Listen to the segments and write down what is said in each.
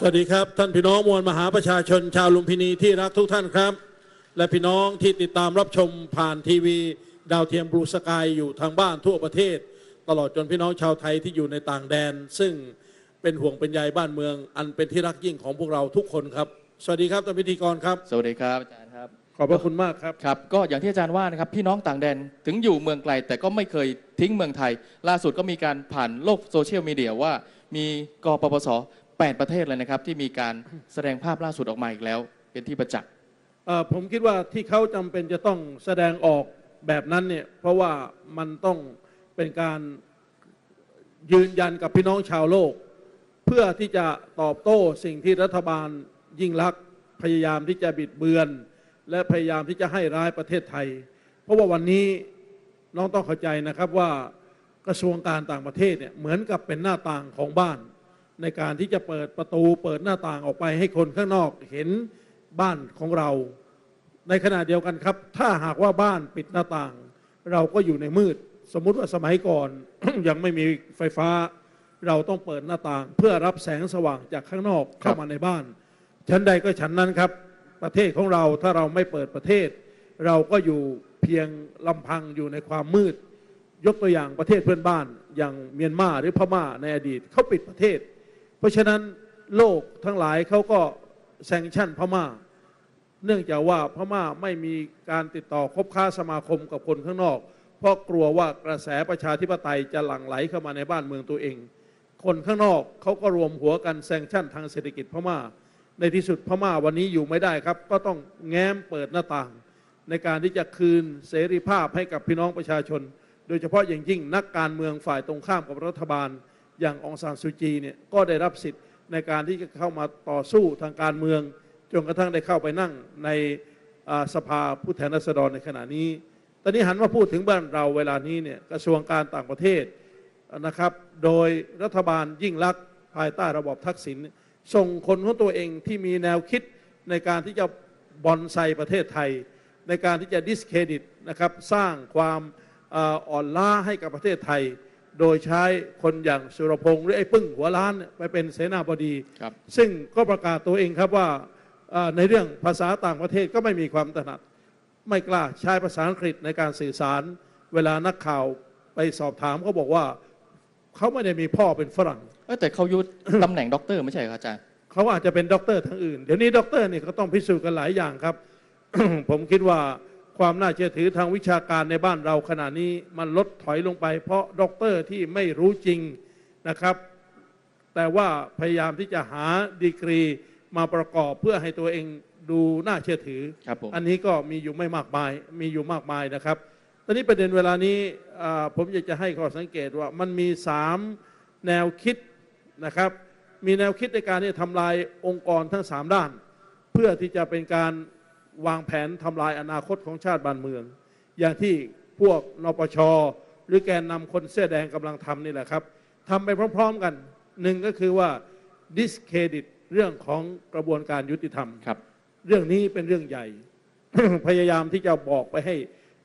สวัสดีครับท่านพี่น้องมวลมหาประชาชนชาวลุมพินีที่รักทุกท่านครับ และพี่น้องที่ติดตามรับชมผ่านทีวี ดาวเทียมบลูสกายอยู่ทางบ้านทั่วประเทศ ตลอดจนพี่น้องชาวไทยที่อยู่ในต่างแดน ซึ่งเป็นห่วงเป็นใยบ้านเมือง อันเป็นที่รักยิ่งของพวกเราทุกคนครับ สวัสดีครับท่านพิธีกรครับ สวัสดีครับอาจารย์ครับขอบพระคุณมากครับครับ ก็อย่างที่อาจารย์ว่านะครับพี่น้องต่างแดนถึงอยู่เมืองไกล แต่ก็ไม่เคยทิ้งเมืองไทย ล่าสุดก็มีการผ่านโลกโซเชียลมีเดียว่ามีกปปส 8 ประเทศเลยนะครับ ที่มีการแสดงภาพล่าสุดออกมาอีกแล้ว เป็นที่ประจักษ์เอ่อผมคิดว่าที่เขาจำเป็นจะต้องแสดงออกแบบนั้นเนี่ยเพราะว่ามันต้องเป็นการยืนยันกับพี่น้องชาวโลก เพื่อที่จะตอบโต้สิ่งที่รัฐบาลยิ่งลักษณ์พยายามที่จะบิดเบือน และพยายามที่จะให้ร้ายประเทศไทย เพราะว่าวันนี้น้องต้องเข้าใจนะครับว่ากระทรวงการต่างประเทศเนี่ยเหมือนกับเป็นหน้าต่างของบ้าน ในการที่จะเปิดประตูเปิดหน้าต่างออกไปให้คนข้างนอกเห็นบ้านของเรา ในขณะเดียวกันครับ ถ้าหากว่าบ้านปิดหน้าต่าง เราก็อยู่ในมืด สมมุติว่าสมัยก่อน ยังไม่มีไฟฟ้า เราต้องเปิดหน้าต่าง เพื่อรับแสงสว่างจากข้างนอกเข้ามาในบ้าน ชั้นใดก็ชั้นนั้นครับ ประเทศของเราถ้าเราไม่เปิดประเทศ เราก็อยู่เพียงลำพังอยู่ในความมืด ยกตัวอย่างประเทศเพื่อนบ้าน อย่างเมียนมาหรือพม่าในอดีตเขาปิดประเทศ เพราะฉะนั้นโลกทั้งหลายเขาก็แซงชั่นพม่า เนื่องจากว่าพม่าไม่มีการติดต่อคบค้าสมาคมกับคนข้างนอก เพราะกลัวว่ากระแสประชาธิปไตยจะหลั่งไหลเข้ามาในบ้านเมืองตัวเอง คนข้างนอกเขาก็รวมหัวกันแซงชั่นทางเศรษฐกิจพม่า ในที่สุดพม่าวันนี้อยู่ไม่ได้ครับ ก็ต้องแง้มเปิดหน้าต่าง ในการที่จะคืนเสรีภาพให้กับพี่น้องประชาชน โดยเฉพาะอย่างยิ่งนักการเมืองฝ่ายตรงข้ามกับรัฐบาล อย่างองซานซูจีเนี่ยก็ได้รับสิทธิ์ในการที่จะเข้ามาต่อสู้ทางการเมือง จนกระทั่งได้เข้าไปนั่งในสภาผู้แทนราษฎรในขณะนี้ ตอนนี้หันมาพูดถึงบ้านเราเวลานี้เนี่ยกระทรวงการต่างประเทศนะครับ โดยรัฐบาลยิ่งลักษณ์ภายใต้ระบอบทักษิณส่งคนของตัวเองที่มีแนวคิดในการที่จะบอนไซประเทศไทย ในการที่จะดิสเครดิตนะครับสร้างความอ่อนล้าให้กับประเทศไทย โดยใช้คนอย่างสุรพงษ์หรือไอ้ปึ้งหัวล้านเนี่ยไปเป็นเสนาบดี ครับ ซึ่งก็ประกาศตัวเองครับว่าเอ่อในเรื่องภาษาต่างประเทศก็ไม่มีความถนัด ไม่กล้าใช้ภาษาอังกฤษในการสื่อสาร เวลานักข่าวไปสอบถามเขาบอกว่า เขาไม่ได้มีพ่อเป็นฝรั่ง เอ้ยแต่เขายุด ตำแหน่งด็อกเตอร์ไม่ใช่เหรอครับอาจารย์ เขาอาจจะเป็นด็อกเตอร์ทางอื่น เดี๋ยวนี้ด็อกเตอร์นี่เขาต้องพิสูจน์กันหลายอย่างครับ ผมคิดว่า ความน่าเชื่อถือทางวิชาการในบ้านเราขณะนี้มันลดถอยลงไป เพราะด็อกเตอร์ที่ไม่รู้จริงนะครับ แต่ว่าพยายามที่จะหาดีกรีมาประกอบเพื่อให้ตัวเองดูน่าเชื่อถือ ครับผม อันนี้ก็มีอยู่ไม่มากมายมีอยู่มากมายนะครับ ตอนนี้ประเด็นเวลานี้อ่าผมอยากจะให้ข้อสังเกตว่ามันมีสามแนวคิดนะครับ มีแนวคิดในการที่จะทำลายองค์กรทั้งสามด้าน เพื่อที่จะเป็นการ วางแผนทำลายอนาคตของชาติบ้านเมือง อย่างที่พวกนปช หรือแกนนำคนเสื้อแดงกำลังทำนี่แหละครับทำไปพร้อมๆกันหนึ่งก็คือว่า discredit เรื่องของกระบวนการยุติธรรมครับ เรื่องนี้เป็นเรื่องใหญ่ พยายามที่จะบอกไปให้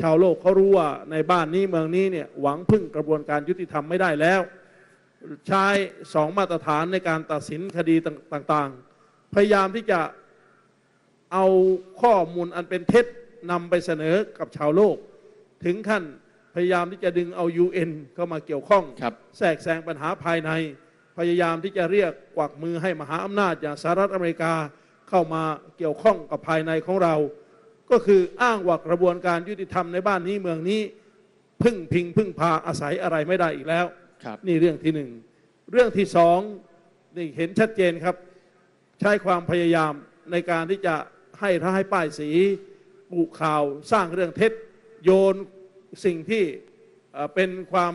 ชาวโลกเขารู้ว่าในบ้านนี้เมืองนี้เนี่ยหวังพึ่งกระบวนการยุติธรรมไม่ได้แล้ว ใช้สองมาตรฐานในการตัดสินคดีต่างๆ พยายามที่จะ เอาข้อมูลอันเป็นเท็จนำไปเสนอกับชาวโลก ถึงขั้นพยายามที่จะดึงเอา UN เข้ามาเกี่ยวข้อง ครับ แทรกแซงปัญหาภายใน พยายามที่จะเรียกกวักมือให้มหาอำนาจอย่างสหรัฐอเมริกาเข้ามาเกี่ยวข้องกับภายในของเรา ก็คืออ้างว่ากระบวนการยุติธรรมในบ้านนี้เมืองนี้ พึ่งพิงพึ่งพาอาศัยอะไรไม่ได้อีกแล้ว ครับ นี่เรื่องที่หนึ่ง เรื่องที่สองนี่เห็นชัดเจนครับ ใช้ความพยายามในการที่จะ ให้ร้ายป้ายสีปุข่าวสร้างเรื่องเท็จ โยนสิ่งที่เป็นความ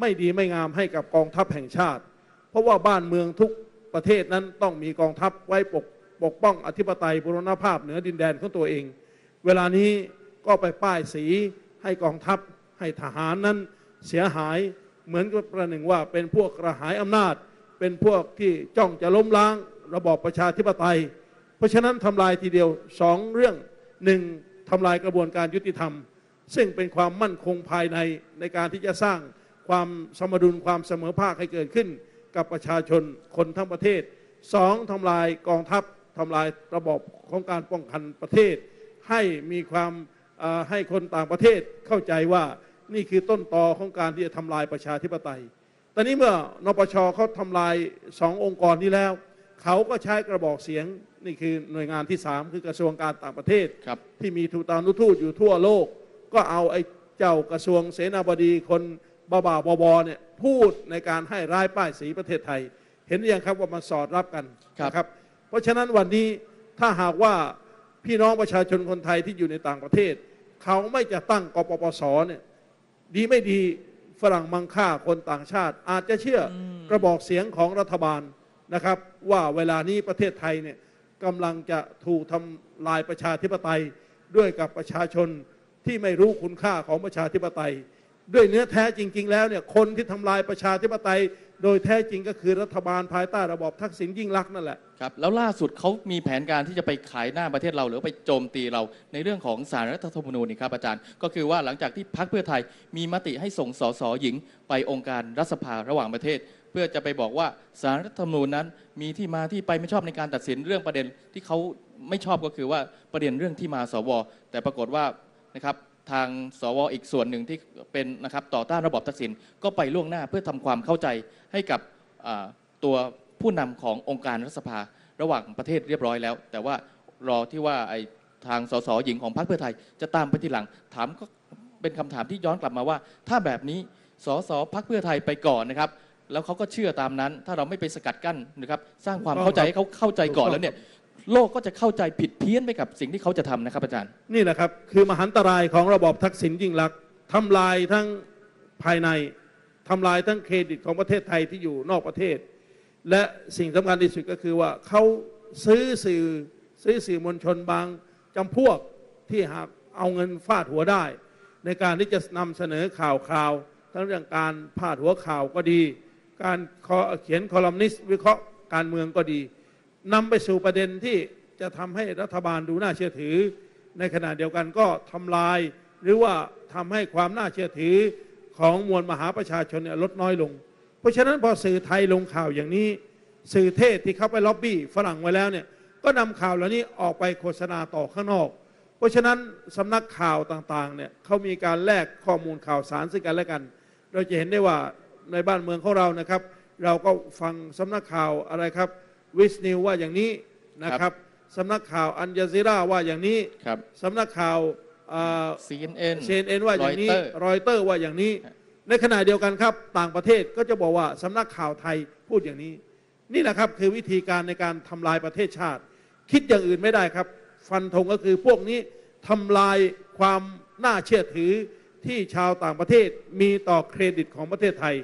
ไม่ดีไม่งามให้กับกองทัพแห่งชาติ เพราะว่าบ้านเมืองทุกประเทศนั้นต้องมีกองทัพไว้ปกปกป้องอธิปไตยบุรณภาพเหนือดินแดนของตัวเอง เวลานี้ก็ไปป้ายสีให้กองทัพให้ทหารนั้นเสียหายเหมือนกับประหนึ่งว่าเป็นพวกกระหายอำนาจ เป็นพวกที่จ้องจะล้มล้างระบอบประชาธิปไตย ราะฉะนั้นทำลายทีเดียวสองเรื่องหนึ่งทำลายกระบวนการยุติธรรม ซึ่งเป็นความมั่นคงภายในในการที่จะสร้างความสมดุลความเสมอภาคให้เกิดขึ้น กับประชาชนคนทั้งประเทศสองทำลายกองทัพทำลายระบบของการป้องกันประเทศ ให้มีความให้คนต่างประเทศเข้าใจว่านี่คือต้นตอของการที่จะทำลายประชาธิปไตย ตอนนี้เมื่อนปชเขาทำลายสององค์กรนี้แล้ว เขาก็ใช้กระบอกเสียง นี่คือหน่วยงานที่สามคือกระทรวงการต่างประเทศ ครับ ที่มีทูตานุทูตอยู่ทั่วโลก ก็เอาไอ้เจ้ากระทรวงเสนาบดีคนบ้าบาๆบอๆเนี่ยพูดในการให้ร้ายป้ายสีประเทศไทย เห็นหรือยังครับว่ามันสอดรับกันครับ นะครับเพราะฉะนั้นวันนี้ถ้าหากว่าพี่น้องประชาชนคนไทยที่อยู่ในต่างประเทศ เขาไม่จะตั้งกปปสเนี่ยดีไม่ดีฝรั่งมังค่าคนต่างชาติ อาจจะเชื่อกระบอกเสียงของรัฐบาลนะครับ ว่าเวลานี้ประเทศไทยเนี่ย กำลังจะถูกทำลายประชาธิปไตยด้วยกับประชาชนที่ไม่รู้คุณค่าของประชาธิปไตย ด้วยเนื้อแท้จริง ๆ แล้วเนี่ยคนที่ทำลายประชาธิปไตย โดยแท้จริงก็คือรัฐบาลภายใต้ระบอบทักษิณยิ่งลักษณ์นั่นแหละ ครับแล้วล่าสุดเขามีแผนการที่จะไปขายหน้าประเทศเราหรือไปโจมตีเราในเรื่องของสารรัฐธรรมนูญนี่ครับอาจารย์ ก็คือว่าหลังจากที่พรรคเพื่อไทยมีมติให้ส่งสสหญิงไปองค์การรัฐสภาระหว่างประเทศ พื่อจะไปบอกว่าสารรัฐธรรมนูญนั้น มีที่มาที่ไปไม่ชอบในการตัดสินเรื่องประเด็นที่เขาไม่ชอบก็คือว่าประเด็นเรื่องที่มาสว แต่ปรากฏว่านะครับทางสวอีกส่วนหนึ่งที่เป็นนะครับต่อต้านระบอบทักษิณก็ไปล่วงหน้าเพื่อทำความเข้าใจให้กับตัวผู้นำขององค์การรัฐสภาระหว่างประเทศเรียบร้อยแล้ว แต่ว่ารอที่ว่าไอ้ทางสสหญิงของพรรคเพื่อไทย จะตามไปทีหลังถามก็เป็นคำถามที่ย้อนกลับมาว่า ถ้าแบบนี้สสพรรคเพื่อไทยไปก่อนนะครับ แล้วเขาก็เชื่อตามนั้น ถ้าเราไม่ไปสกัดกั้นนะครับ สร้างความถูกต้องเข้าใจให้เขาเข้าใจก่อนถูกต้องแล้วเนี่ยโลกก็จะเข้าใจผิดเพี้ยนไปกับสิ่งที่เขาจะทำนะครับอาจารย์ นี่แหละครับ คือมหันตรายของระบอบทักษิณยิ่งลักษณ์ทำลายทั้งภายในทำลายทั้งเครดิตของประเทศไทยที่อยู่นอกประเทศ และสิ่งสำคัญที่สุดก็คือว่าเขาซื้อสื่อซื้อสื่อมวลชนบางจำพวกที่หากเอาเงินฟาดหัวได้ ในการที่จะนำเสนอข่าวข่าวทั้งเรื่องการพาดหัวข่าวก็ดี การเขียนคอลัมนิสต์วิเคราะห์การเมืองก็ดีนำไปสู่ประเด็นที่จะทำให้รัฐบาลดูน่าเชื่อถือ ในขณะเดียวกันก็ทำลาย หรือว่าทำให้ความน่าเชื่อถือของมวลมหาประชาชนเนี่ยลดน้อยลง เพราะฉะนั้นพอสื่อไทยลงข่าวอย่างนี้ สื่อเทศที่เข้าไปล็อบบี้ฝรั่งไว้แล้วเนี่ยก็นำข่าวเหล่านี้ออกไปโฆษณาต่อข้างนอก เพราะฉะนั้นสำนักข่าวต่างๆเนี่ยเขามีการแลกข้อมูลข่าวสารซึ่งกันและกัน เราจะเห็นได้ว่า ในบ้านเมืองของเรานะครับ เราก็ฟังสำนักข่าวอะไรครับวิสนิวว่าอย่างนี้นะครับสำนักข่าวอันยาซิราว่าอย่างนี้ครับสำนักข่าวอ่า CNN เชนเอ็นว่าอย่างนี้ Reuters รอยเตอร์ว่าอย่างนี้ ในขณะเดียวกันครับ ต่างประเทศก็จะบอกว่าสำนักข่าวไทยพูดอย่างนี้ นี่แหละครับคือวิธีการในการทำลายประเทศชาติ คิดอย่างอื่นไม่ได้ครับ ฟันธงก็คือพวกนี้ทำลายความน่าเชื่อถือที่ชาวต่างประเทศมีต่อเครดิตของประเทศไทย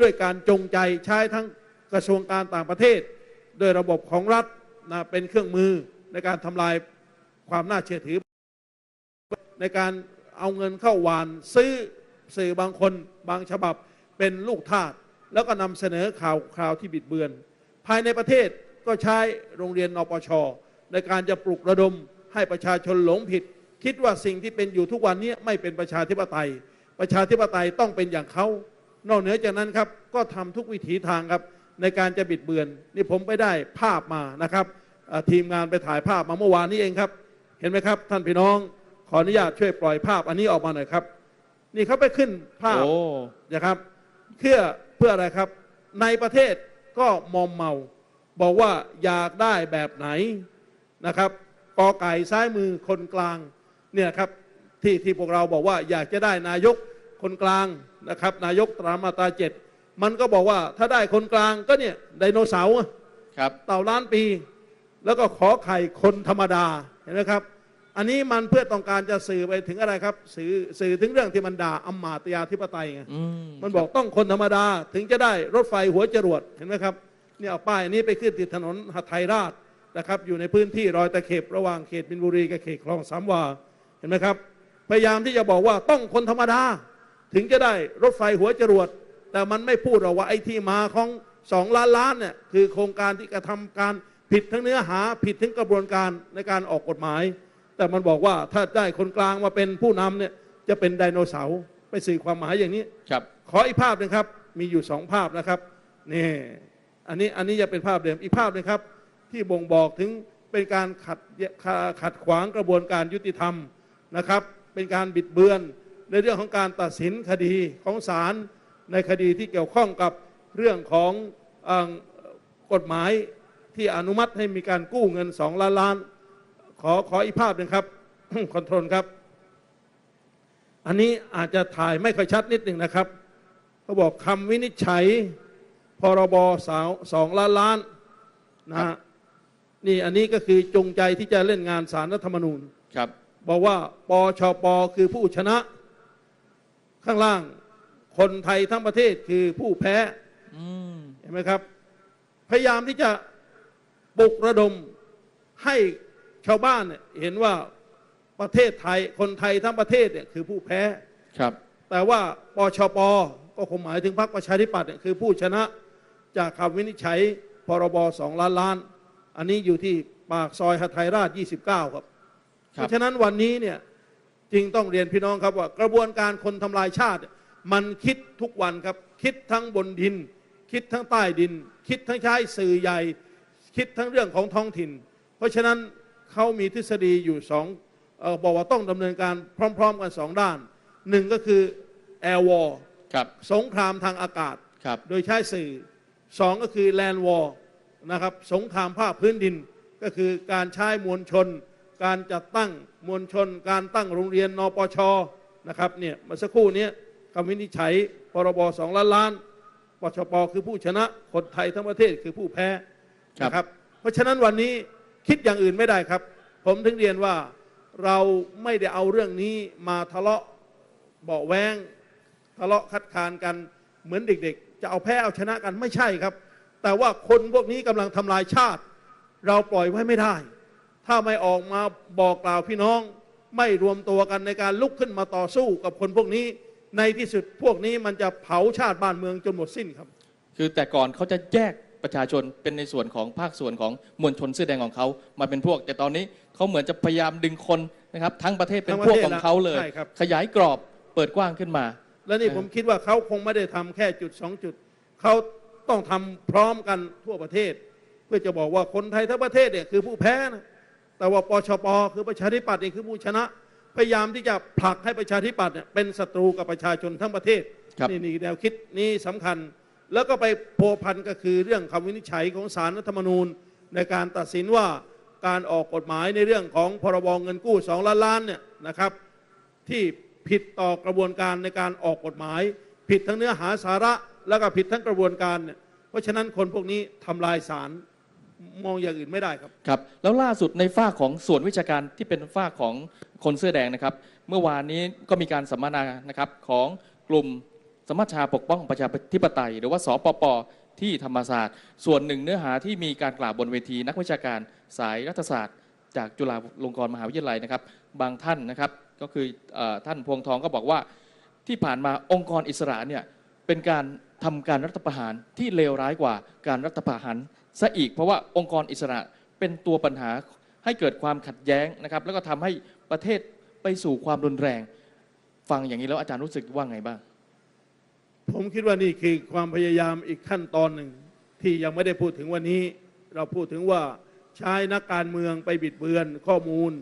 ด้วยการจงใจใช้ทั้งกระทรวงการต่างประเทศโดยระบบของรัฐนะเป็นเครื่องมือในการทำลายความน่าเชื่อถือ ในการเอาเงินเข้าหวานซื้อสื่อบางคนบางฉบับเป็นลูกทาสแล้วก็นำเสนอข่าวข่าวที่บิดเบือน ภายในประเทศก็ใช้โรงเรียนนปช ในการจะปลุกระดมให้ประชาชนหลงผิด คิดว่าสิ่งที่เป็นอยู่ทุกวันนี้ไม่เป็นประชาธิปไตย ประชาธิปไตยต้องเป็นอย่างเขา นอกเหนือจากนั้นครับก็ทำทุกวิถีทางครับในการจะบิดเบือน นี่ผมไปได้ภาพมานะครับเอ่อทีมงานไปถ่ายภาพมาเมื่อวานนี้เองครับ เห็นไหมครับ ท่านพี่น้องขออนุญาตช่วยปล่อยภาพอันนี้ออกมาหน่อยครับ นี่เขาไปขึ้นภาพโอ้นะครับเพื่อเพื่ออะไรครับ ในประเทศก็มอมเมา บอกว่าอยากได้แบบไหนนะครับกอไก่ซ้ายมือคนกลางเนี่ยครับที่ที่พวกเราบอกว่าอยากจะได้นายก คนกลางนะครับ นายกตามมาตราเจ็ดมันก็บอกว่าถ้าได้คนกลางก็เนี่ยไดโนเสาร์อะครับเต่าล้านปี แล้วก็ขอไข่คนธรรมดาเห็นไหมครับ อันนี้มันเพื่อต้องการจะสื่อไปถึงอะไรครับ สื่อสื่อถึงเรื่องที่มันด่าอำมาตยาธิปไตยไงอืมมันบอกต้องคนธรรมดาถึงจะได้รถไฟหัวจรวดเห็นไหมครับเนี่ยเอาป้ายอันนี้ไปขึ้นติดถนนหัดไทยราชนะครับ อยู่ในพื้นที่รอยตะเข็บระหว่างเขตมินบุรีกับเขตคลองสามวาเห็นไหมครับ พยายามที่จะบอกว่าต้องคนธรรมดา ถึงจะได้รถไฟหัวจรวด แต่มันไม่พูดหรอกว่าไอ้ที่มาของสองล้านล้านเนี่ยคือโครงการที่กระทำการผิดทั้งเนื้อหาผิดทั้งกระบวนการในการออกกฎหมาย แต่มันบอกว่าถ้าได้คนกลางมาเป็นผู้นำเนี่ยจะเป็นไดโนเสาร์ไปสื่อความหมายอย่างนี้ครับ ขออีกภาพหนึ่งครับ มีอยู่สองภาพนะครับนี่อันนี้อันนี้จะเป็นภาพเดิมอีกภาพหนึงครับ ที่บ่งบอกถึงเป็นการขัดขัดขวางกระบวนการยุติธรรมนะครับ เป็นการบิดเบือน ในเรื่องของการตัดสินคดีของศาลในคดีที่เกี่ยวข้องกับเรื่องของเอ่อกฎหมายที่อนุมัติให้มีการกู้เงินสองล้านล้าน ขอขออีกภาพหนึ่งครับคอนโทรลครับ อันนี้อาจจะถ่ายไม่ค่อยชัดนิดหนึ่งนะครับเขาบอกคำวินิจฉัย พรบสาวสองล้านล้านนะฮะนี่อันนี้ก็คือจงใจที่จะเล่นงานสารรัฐธรรมนูญครับ บอกว่าปชปคือผู้ชนะ ข้างล่าง คนไทยทั้งประเทศคือผู้แพ้อืมเห็นไหมครับ พยายามที่จะปลุกระดมให้ชาวบ้านเนี่ยเห็นว่าประเทศไทย คนไทยทั้งประเทศเนี่ยคือผู้แพ้ครับ แต่ว่าปชปก็คงหมายถึงพรรคประชาธิปัตย์เนี่ยคือผู้ชนะจากคำวินิจฉัยพรบสองล้านล้าน อันนี้อยู่ที่ปากซอยหทัยราช 29 ครับครับเพราะฉะนั้นวันนี้เนี่ย จึงต้องเรียนพี่น้องครับว่ากระบวนการคนทำลายชาติ มันคิดทุกวันครับ คิดทั้งบนดิน คิดทั้งใต้ดิน คิดทั้งใช้สื่อใหญ่ คิดทั้งเรื่องของท้องถิ่น เพราะฉะนั้นเขามีทฤษฎีอยู่สองเอ่อบอกว่าต้องดำเนินการพร้อม ๆ กันสองด้านหนึ่งก็คือ air war ครับสงครามทางอากาศครับโดยใช้สื่อสองก็คือ land war นะครับสงครามภาคพื้นดินก็คือการใช้มวลชน การจัดตั้งมวลชน การตั้งโรงเรียนนปชนะครับเนี่ยเมื่อสักครู่เนี้คำวินิจฉัยพรบสองล้านล้านปชปคือผู้ชนะคนไทยทั้งประเทศคือผู้แพ้ครับนะครับ เพราะฉะนั้นวันนี้คิดอย่างอื่นไม่ได้ครับ ผมถึงเรียนว่าเราไม่ได้เอาเรื่องนี้มาทะเลาะเบาะแวงทะเลาะคัดค้านกันเหมือนเด็ก ๆ จะเอาแพ้เอาชนะกันไม่ใช่ครับ แต่ว่าคนพวกนี้กำลังทำลายชาติ เราปล่อยไว้ไม่ได้ ถ้าไม่ออกมาบอกกล่าวพี่น้อง ไม่รวมตัวกันในการลุกขึ้นมาต่อสู้กับคนพวกนี้ ในที่สุดพวกนี้มันจะเผาชาติบ้านเมืองจนหมดสิ้นครับ คือแต่ก่อนเขาจะแยกประชาชนเป็นในส่วนของภาคส่วนของมวลชนเสื้อแดงของเขามาเป็นพวก แต่ตอนนี้เขาเหมือนจะพยายามดึงคนนะครับ ทั้งประเทศเป็นทั้งปพระวกเทศของเขาเลยใช่ครับขยายกรอบเปิดกว้างขึ้นมา และนี่เออผมคิดว่าเขาคงไม่ได้ทำแค่จุดสองจุดเขาต้องทำพร้อมกันทั่วประเทศ เพื่อจะบอกว่าคนไทยทั้งประเทศเนี่ยคือผู้แพ้นะ แต่ว่าปชปคือประชาธิปัตย์เนี่ยคือผู้ชนะ พยายามที่จะผลักให้ประชาธิปัตย์เนี่ยเป็นศัตรูกับประชาชนทั้งประเทศครับนี่นี่แนวคิดนี้สำคัญ แล้วก็ไปโพวพันก็คือเรื่องคำวินิจฉัยของศาลรัฐธรรมนูญ ในการตัดสินว่าการออกกฎหมายในเรื่องของพรบเงินกู้สองล้านล้านเนี่ยนะครับ ที่ผิดต่อกระบวนการในการออกกฎหมาย ผิดทั้งเนื้อหาสาระ แล้วก็ผิดทั้งกระบวนการเนี่ยเพราะฉะนั้นคนพวกนี้ทำลายศาล มองอย่างอื่นไม่ได้ครับ ครับ แล้วล่าสุดในฝ้าของส่วนวิชาการที่เป็นฝ้าของคนเสื้อแดงนะครับ เมื่อวานนี้ก็มีการสัมมนานะครับของกลุ่มสมัชชาปกป้องประชาธิปไตย หรือว่าสปปที่ธรรมศาสตร์ ส่วนหนึ่งเนื้อหาที่มีการกล่าวบนเวทีนักวิชาการสายรัฐศาสตร์ จากจุฬาลงกรณ์มหาวิทยาลัยนะครับ บางท่านนะครับก็คือเออท่านพวงทองก็บอกว่าที่ผ่านมาองค์กรอิสระเนี่ยเป็นการทำการรัฐประหารที่เลวร้ายกว่าการรัฐประหาร ซะอีก เพราะว่าองค์กรอิสระเป็นตัวปัญหาให้เกิดความขัดแย้งนะครับ แล้วก็ทำให้ประเทศไปสู่ความรุนแรง ฟังอย่างนี้แล้วอาจารย์รู้สึกว่าไงบ้าง ผมคิดว่านี่คือความพยายามอีกขั้นตอนหนึ่งที่ยังไม่ได้พูดถึงวันนี้ เราพูดถึงว่าใช้นักการเมืองไปบิดเบือนข้อมูล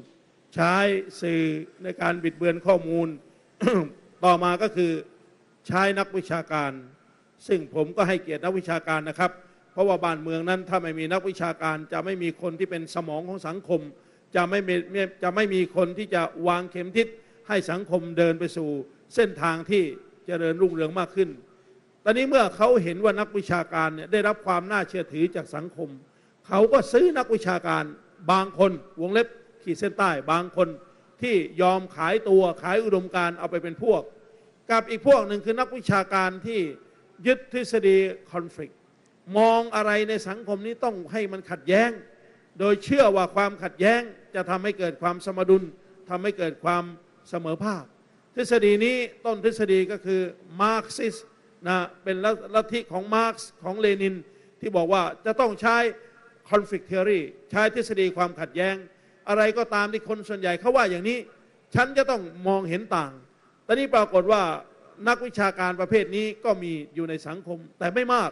ใช้สื่อในการบิดเบือนข้อมูล ต่อมาก็คือใช้นักวิชาการ ซึ่งผมก็ให้เกียรตินักวิชาการนะครับ เพราะว่าบ้านเมืองนั้นถ้าไม่มีนักวิชาการ จะไม่มีคนที่เป็นสมองของสังคม จะไม่มีจะไม่มีคนที่จะวางเข็มทิศให้สังคมเดินไปสู่ เส้นทางที่เจริญรุ่งเรืองมากขึ้น ตอนนี้เมื่อเขาเห็นว่านักวิชาการเนี่ยได้รับความน่าเชื่อถือจากสังคม เขาก็ซื้อนักวิชาการบางคนวงเล็บขีดเส้นใต้บางคนที่ยอมขายตัวขายอุดมการเอาไปเป็นพวก กับอีกพวกหนึ่งคือนักวิชาการที่ยึดทฤษฎีคอน FLICT มองอะไรในสังคมนี้ต้องให้มันขัดแย้ง โดยเชื่อว่าความขัดแย้งจะทำให้เกิดความสมดุลทำให้เกิดความเสมอภาค ทฤษฎีนี้ต้นทฤษฎีก็คือมาร์กซิสนะเป็นลัทธิของมาร์กซ์ของเลนิน ที่บอกว่าจะต้องใช้ conflict theory ใช้ทฤษฎีความขัดแย้ง อะไรก็ตามที่คนส่วนใหญ่เขาว่าอย่างนี้ ฉันจะต้องมองเห็นต่าง แตอนนี้ปรากฏว่านักวิชาการประเภทนี้ก็มีอยู่ในสังคมแต่ไม่มาก